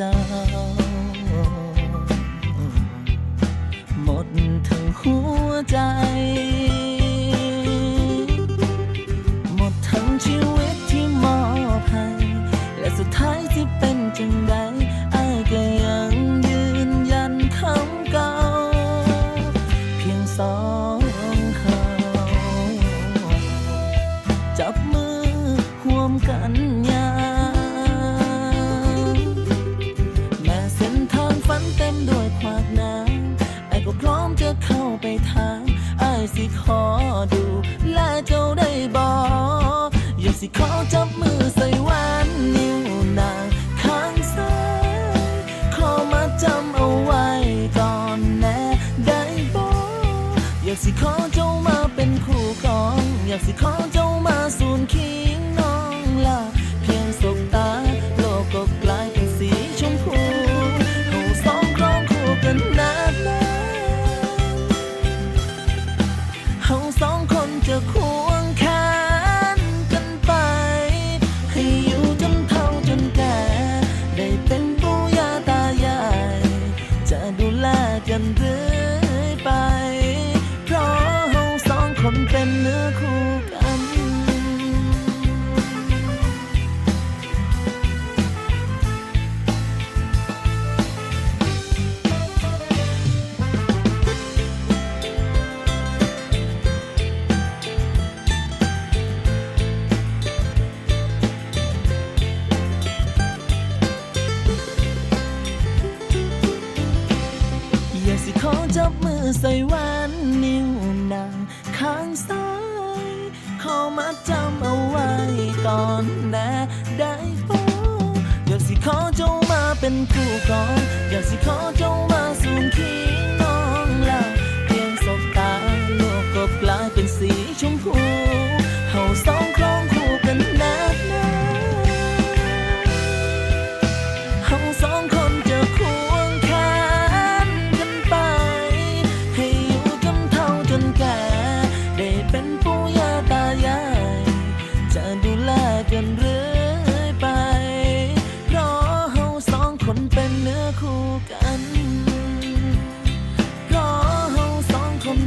จ้า หมดทั้งหัวใจ หมดทั้งชีวิตที่มอบให้ และสุดท้ายที่เป็นจังใดอ้ายก็ยังยืนยันคำเก่า เพียงสองเขาจับมือห่วมกันยา สิขอดู แลเจ้าได้บอกอยากสิขอจับมือใส่แหวันนิ้วนางข้างซ้ายขอมาจำเอาไว้ก่อนแน่ได้บอกอยากสิขอเจ้ามาเป็นคู่ครอง อยากสิขอ คนเป็นเนื้อคู่กันอยาสิขอจับมือใส่แหวันนิ้ว อนแน่ได้ปะอยากสิขอเจ้ามาเป็นคู่ครองอยากสิขอเจ้ามาสูงเคียงน้องละเพียงสบตาโลกก็กลายเป็นสีชมพูเฮาสองครองคู่กันแน่แน่เฮาสองคนจะควงแขนกันไปให้อยู่จนเฒ่าจนแก่ได้เป็นปู่ย่าตา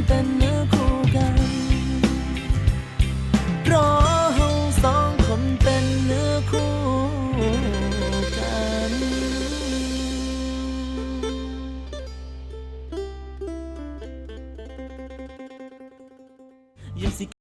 เป็นเนื้อคู่กัน เพราะเฮาสองคนเป็นเนื้อคู่กันยากสิ